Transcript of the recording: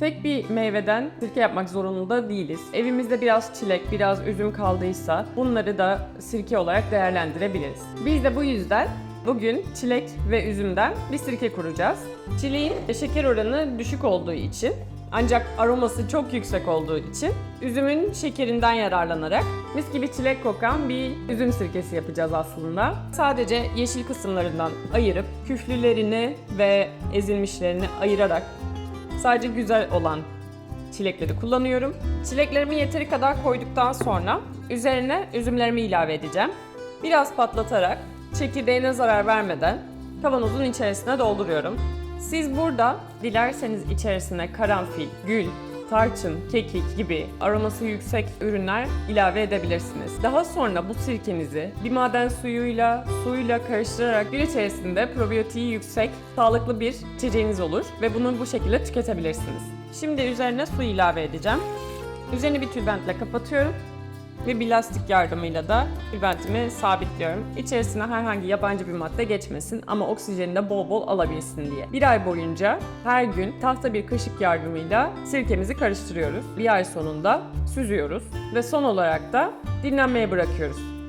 Tek bir meyveden sirke yapmak zorunda değiliz. Evimizde biraz çilek, biraz üzüm kaldıysa bunları da sirke olarak değerlendirebiliriz. Biz de bu yüzden bugün çilek ve üzümden bir sirke kuracağız. Çileğin şeker oranı düşük olduğu için ancak aroması çok yüksek olduğu için üzümün şekerinden yararlanarak mis gibi çilek kokan bir üzüm sirkesi yapacağız aslında. Sadece yeşil kısımlarından ayırıp küflülerini ve ezilmişlerini ayırarak sadece güzel olan çilekleri kullanıyorum. Çileklerimi yeteri kadar koyduktan sonra üzerine üzümlerimi ilave edeceğim. Biraz patlatarak çekirdeğine zarar vermeden kavanozun içerisine dolduruyorum. Siz burada dilerseniz içerisine karanfil, gül, tarçın, kekik gibi aroması yüksek ürünler ilave edebilirsiniz. Daha sonra bu sirkenizi bir maden suyuyla, suyla karıştırarak gün içerisinde probiyotiği yüksek, sağlıklı bir içeceğiniz olur ve bunu bu şekilde tüketebilirsiniz. Şimdi üzerine su ilave edeceğim. Üzerini bir tülbentle kapatıyorum ve bir lastik yardımıyla da tülbentimi sabitliyorum. İçerisine herhangi yabancı bir madde geçmesin ama oksijeni de bol bol alabilsin diye. Bir ay boyunca her gün tahta bir kaşık yardımıyla sirkemizi karıştırıyoruz. Bir ay sonunda süzüyoruz ve son olarak da dinlenmeye bırakıyoruz.